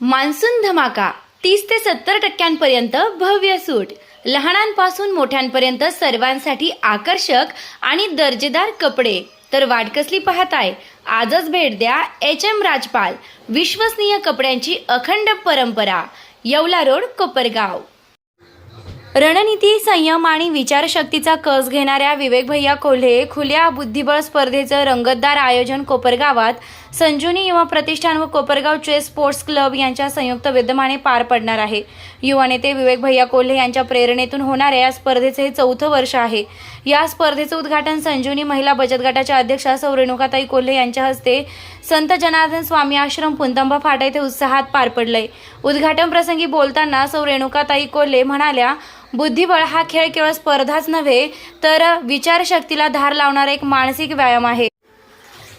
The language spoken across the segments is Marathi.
मान्सून धमाका तीस ते सत्तर टक्क्यांपर्यंत भव्य सूट. लहानांपासून मोठ्यांपर्यंत सर्वांसाठी आकर्षक आणि दर्जेदार कपडे. तर वाट कसली पाहताय? आजच भेट द्या एच एम राजपाल विश्वसनीय कपड्यांची अखंड परंपरा येवला रोड कोपरगाव. रणनीती संयम आणि विचारशक्तीचा कस घेणाऱ्या विवेक भैया कोल्हे खुल्या बुद्धिबळ स्पर्धेचं रंगतदार आयोजन कोपरगावात संजुनी युवा प्रतिष्ठान व कोपरगाव चेस स्पोर्ट्स क्लब यांच्या संयुक्त विद्यमाने पार पडणार आहे. युवा नेते विवेक भैया कोल्हे यांच्या प्रेरणेतून होणाऱ्या या स्पर्धेचे हे चौथं वर्ष आहे. या स्पर्धेचं उद्घाटन संजुनी महिला बचत गटाच्या अध्यक्षा सौ रेणुकाताई कोल्हे यांच्या हस्ते संत जनार्दन स्वामी आश्रम पुंतंबा फाटा येथे उत्साहात पार पडलंय. उद्घाटन प्रसंगी बोलताना सौ रेणुकाताई कोल्हे म्हणाल्या बुद्धिबळ हा खेळ केवळ स्पर्धाच नव्हे तर विचारशक्तीला धार लावणारा एक मानसिक व्यायाम आहे.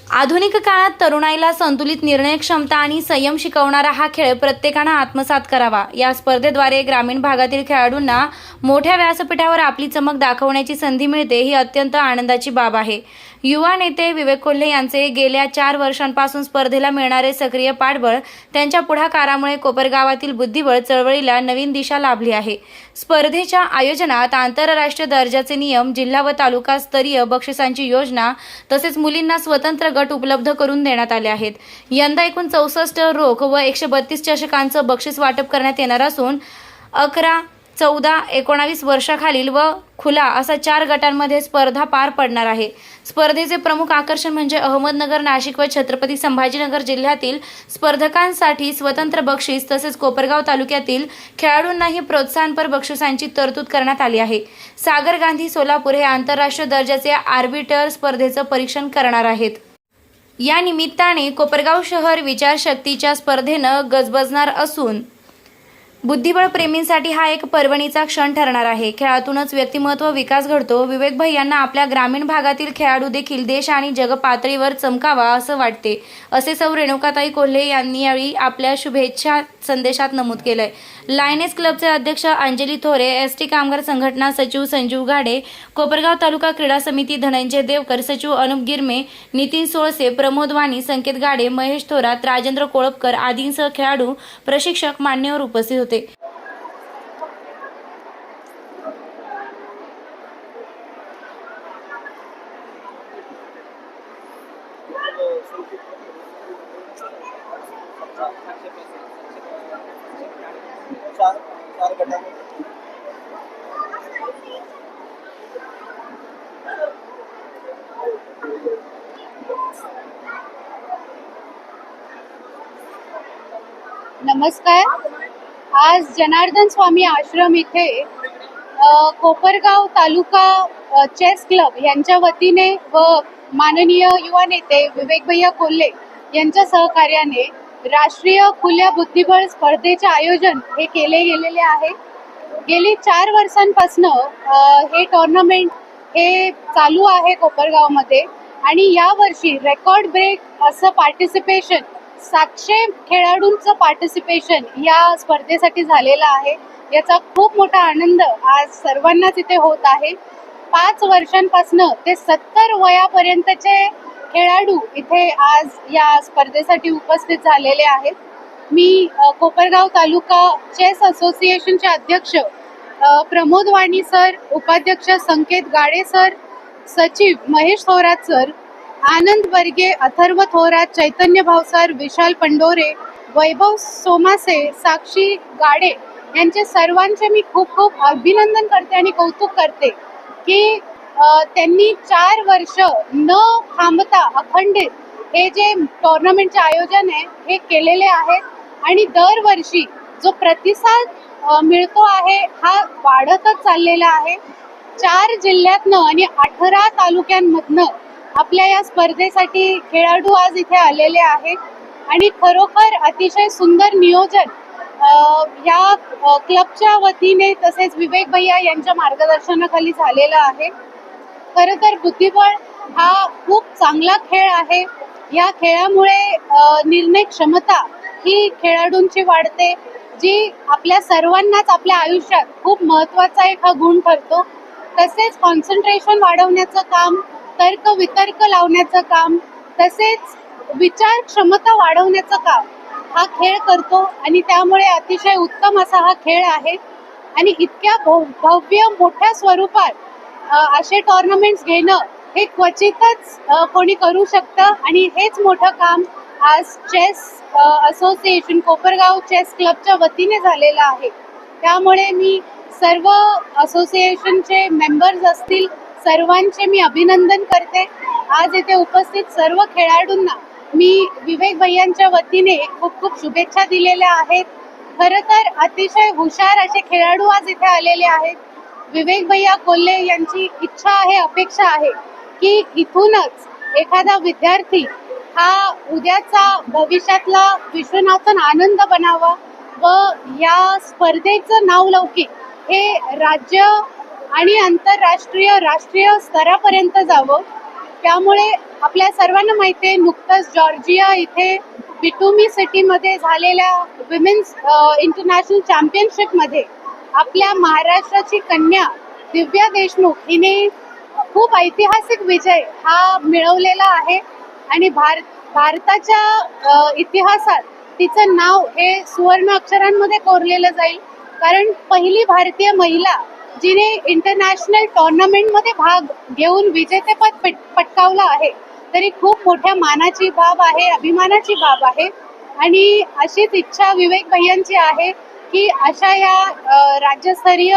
आधुनिक काळात तरुणाईला संतुलित निर्णय क्षमता आणि संयम शिकवणारा हा खेळ प्रत्येकानं आत्मसात करावा. या स्पर्धेद्वारे ग्रामीण भागातील खेळाडूंना मोठ्या व्यासपीठावर आपली चमक दाखवण्याची संधी मिळते ही अत्यंत आनंदाची बाब आहे. युवा नेते विवेक कोल्हे यांचे गेल्या चार वर्षांपासून स्पर्धेला मिळणारे सक्रिय पाठबळ त्यांच्या पुढाकारामुळे कोपरगावातील बुद्धिबळ चळवळीला नवीन दिशा लाभली आहे. स्पर्धेच्या आयोजनात आंतरराष्ट्रीय दर्जाचे नियम जिल्हा व तालुका स्तरीय बक्षिसांची योजना तसेच मुलींना स्वतंत्र गट उपलब्ध करून देण्यात आले आहेत. यंदा एकूण चौसष्ट रोख व एकशे बत्तीस चषकांचं बक्षीस वाटप करण्यात येणार असून अकरा चौदा एकोणावीस वर्षाखालील व खुला असा चार गटांमध्ये स्पर्धा पार पडणार आहे. स्पर्धेचे प्रमुख आकर्षण म्हणजे अहमदनगर नाशिक व छत्रपती संभाजीनगर जिल्ह्यातील स्पर्धकांसाठी स्वतंत्र बक्षीस तसेच कोपरगाव तालुक्यातील खेळाडूंनाही प्रोत्साहनपर बक्षिसांची तरतूद करण्यात आली आहे. सागर गांधी सोलापूर हे आंतरराष्ट्रीय दर्जाचे आर्बिटर स्पर्धेचं परीक्षण करणार आहेत. या निमित्ताने कोपरगाव शहर विचारशक्तीच्या स्पर्धेनं गजबजणार असून बुद्धिबळ प्रेमींसाठी हा एक पर्वणीचा क्षण ठरणार आहे. खेळातूनच व्यक्तिमत्व विकास घडतो. विवेक भाई यांना आपल्या ग्रामीण भागातील खेळाडू देखील देश आणि जग पातळीवर चमकावा असं वाटते. असे सौ रेणुकाताई कोल्हे यांनी यावेळी आपल्या शुभेच्छा संदेशात नमूद केलंय. लायनेस क्लबचे अध्यक्ष अंजली थोरे एस टी कामगार संघटना सचिव संजीव गाडे कोपरगाव तालुका क्रीडा समिती धनंजय देवकर सचिव अनुप गिरमे नितीन सोळसे प्रमोद वाणी संकेत गाडे महेश थोरात राजेंद्र कोळपकर आदींसह खेळाडू प्रशिक्षक मान्यवर उपस्थित होते. चार चार नमस्कार. आज जनार्दन स्वामी आश्रम इथे कोपरगाव तालुका चेस क्लब यांच्या वतीने व माननीय युवा नेते विवेक भैया कोल्हे यांच्या सहकार्याने राष्ट्रीय खुल्या बुद्धिबळ स्पर्धेचे आयोजन हे केले गेलेले आहे. गेली चार वर्षांपासनं हे टोर्नामेंट हे चालू आहे कोपरगावमध्ये आणि यावर्षी रेकॉर्ड ब्रेक असं पार्टिसिपेशन सातशे खेळाडूंचं पार्टिसिपेशन या स्पर्धेसाठी झालेलं आहे. याचा खूप मोठा आनंद आज सर्वांनाच इथे होत आहे. पाच वर्षांपासनं ते सत्तर वयापर्यंतचे खेळाडू इथे आज या स्पर्धेसाठी उपस्थित झालेले आहेत. मी कोपरगाव तालुका चेस असोसिएशनचे अध्यक्ष प्रमोद वाणी सर उपाध्यक्ष संकेत गाडे सर सचिव महेश थोरात सर आनंद वर्गे अथर्व थोरात चैतन्य भावसार विशाल पंडोरे वैभव सोमासे साक्षी गाडे यांचे सर्वांचे मी खूप खूप अभिनंदन करते आणि कौतुक करते की त्यांनी चार वर्ष न थांबता अखंडित हे जे टोर्नामेंटचे आयोजन आहे हे केलेले आहेत आणि दरवर्षी जो प्रतिसाद मिळतो आहे हा वाढतच चाललेला आहे. चार जिल्ह्यातनं आणि अठरा तालुक्यांमधनं आपल्या या स्पर्धेसाठी खेळाडू आज इथे आलेले आहेत. आणि खरोखर अतिशय सुंदर नियोजन ह्या या क्लबच्या वतीने तसेच विवेक भैया यांच्या मार्गदर्शनाखाली झालेलं आहे. खरं तर बुद्धिबळ हा खूप चांगला खेळ आहे. या खेळामुळे निर्णय क्षमता ही खेळाडूंची वाढते जी आपल्या सर्वांनाच आपल्या आयुष्यात खूप महत्त्वाचा एक हा गुण ठरतो. तसेच कॉन्सन्ट्रेशन वाढवण्याचं काम तर्क वितर्क लावण्याचं काम तसेच विचार क्षमता वाढवण्याचं काम हा खेळ करतो आणि त्यामुळे अतिशय उत्तम असा हा खेळ आहे. आणि इतक्या भव्य मोठ्या स्वरूपात असे टोर्नामेंट्स घेणं हे क्वचितच कोणी करू शकतं आणि हेच मोठं काम आज चेस असोसिएशन कोपरगाव चेस क्लबच्या वतीने झालेलं आहे. त्यामुळे मी सर्व असोसिएशनचे मेंबर्स असतील सर्वांचे मी अभिनंदन करते. आज इथे उपस्थित सर्व खेळाडूंना मी विवेक भैयांच्या वतीने खूप खूप शुभेच्छा दिलेल्या आहेत. खरं तर अतिशय हुशार असे खेळाडू आज इथे आलेले आहेत. विवेक भैया कोल्हे यांची इच्छा आहे अपेक्षा आहे की इथूनच एखादा विद्यार्थी हा उद्याचा भविष्यातला विश्वनाथन आनंद बनावा व या स्पर्धेचं नावलौकिक हे राज्य आणि आंतरराष्ट्रीय राष्ट्रीय स्तरापर्यंत जावं. त्यामुळे आपल्या सर्वांना माहिती आहे नुकतंच जॉर्जिया इथे बिटुमी सिटीमध्ये झालेल्या विमेन्स इंटरनॅशनल चॅम्पियनशिपमध्ये आपल्या महाराष्ट्राची कन्या दिव्या देशमुख हिने खूप ऐतिहासिक विजय हा मिळवलेला आहे. आणि भारत भारताच्या इतिहासात तिचं नाव हे सुवर्ण अक्षरांमध्ये कोरलेलं जाईल. कारण पहिली भारतीय महिला जिने इंटरनॅशनल टोर्नामेंटमध्ये भाग घेऊन विजेतेपद पट पटकावलं आहे. तरी खूप मोठ्या मानाची बाब आहे अभिमानाची बाब आहे. आणि अशीच इच्छा विवेक भैयांची आहे की अशा या राज्यस्तरीय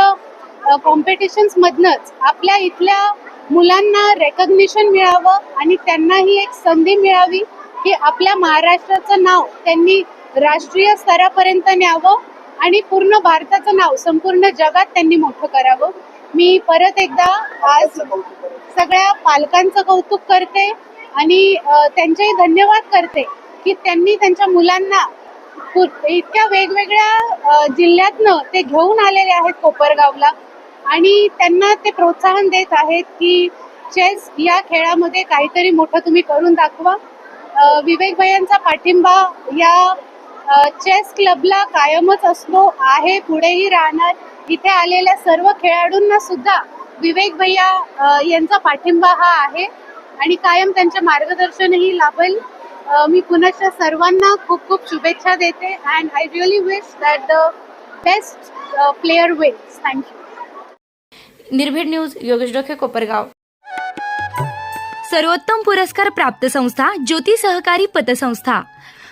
कॉम्पिटिशन्समधनंच आपल्या इथल्या मुलांना रेकग्निशन मिळावं आणि त्यांनाही एक संधी मिळावी की आपल्या महाराष्ट्राचं नाव त्यांनी राष्ट्रीय स्तरापर्यंत न्यावं. आणि पूर्ण भारताचं नाव संपूर्ण जगात त्यांनी मोठं करावं. मी परत एकदा आज सगळ्या पालकांचं कौतुक करते आणि त्यांचेही धन्यवाद करते की त्यांनी त्यांच्या मुलांना पु- इतक्या वेगवेगळ्या जिल्ह्यातनं ते घेऊन आलेले आहेत कोपरगावला आणि त्यांना ते प्रोत्साहन देत आहेत की चेस या खेळामध्ये काहीतरी मोठं तुम्ही करून दाखवा. विवेक भयांचा पाठिंबा या चेस क्लबला कायमच असतो आहे पुढेही राहणार. इथे आलेल्या सर्व खेळाडूंना सुद्धा विवेक भैया यांचा पाठिंबा हा आहे. आणि कायम त्यांचे मार्गदर्शनही लाभेल. मी पुनश्च सर्वांना खूप खूप शुभेच्छा देते and I really wish that the best player wins thank you निर्भीड न्यूज योगेश डोके कोपरगाव. सर्वोत्तम पुरस्कार प्राप्त संस्था ज्योती सहकारी पतसंस्था.